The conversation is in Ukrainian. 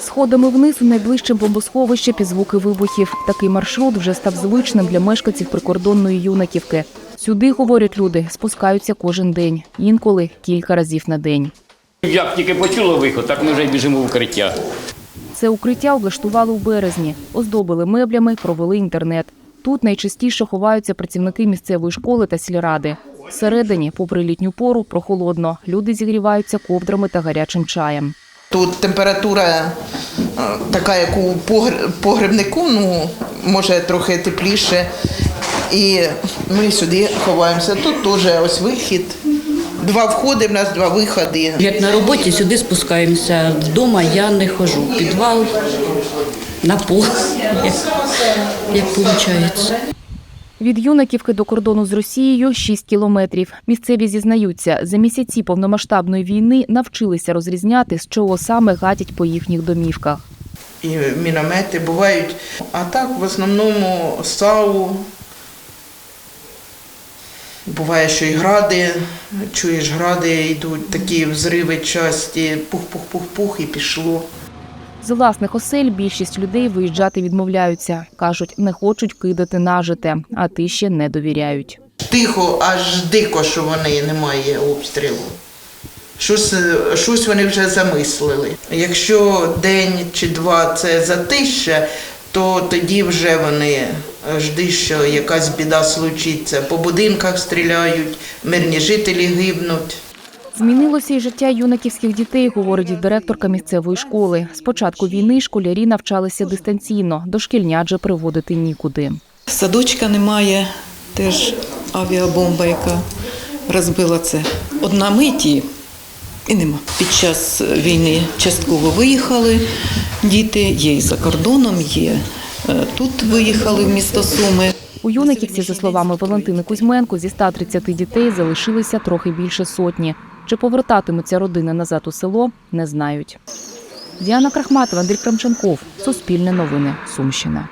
Сходами вниз у найближче бомбосховище під звуки вибухів. Такий маршрут вже став звичним для мешканців прикордонної юнаківки. Сюди, говорять люди, спускаються кожен день, інколи кілька разів на день. Як тільки почули виход, так ми вже й біжимо в укриття. Це укриття облаштували у березні, оздобили меблями, провели інтернет. Тут найчастіше ховаються працівники місцевої школи та сільради. Всередині, попри літню пору, прохолодно. Люди зігріваються ковдрами та гарячим чаєм. Тут температура е, така, як у погр- погребнику, ну, може трохи тепліше. І ми сюди ховаємося. Тут теж ось вихід. Два входи, в нас два виходи. Як на роботі сюди спускаємося. Вдома я не хожу. Підвал, на пол, як виходить. Від Юнаківки до кордону з Росією 6 кілометрів. Місцеві зізнаються, за місяці повномасштабної війни навчилися розрізняти, з чого саме гатять по їхніх домівках. І міномети бувають. А так в основному САУ. Буває, що і гради, чуєш, гради йдуть, такі взриви часті, пух-пух-пух-пух і пішло. З власних осель більшість людей виїжджати відмовляються. Кажуть, не хочуть кидати нажите, а тиші не довіряють. Тихо, аж дико, що вони немає обстрілу. Щось, щось вони вже замислили. Якщо день чи два це затища, то тоді вже вони жди, що якась біда случиться. По будинках стріляють, мирні жителі гибнуть. Змінилося і життя юнаківських дітей, говорить директорка місцевої школи. З початку війни школярі навчалися дистанційно, дошкільнят же приводити нікуди. Садочка немає, теж авіабомба, яка розбила це. Одна миті і нема. Під час війни частково виїхали діти, є і за кордоном, є е, тут виїхали в місто Суми. У Юнаківці, за словами Валентини Кузьменко, зі 130 дітей залишилися трохи більше сотні. Чи повертатимуться родини назад у село, не знають. Діана Крахматова, Андрій Крамченков. Суспільне новини. Сумщина.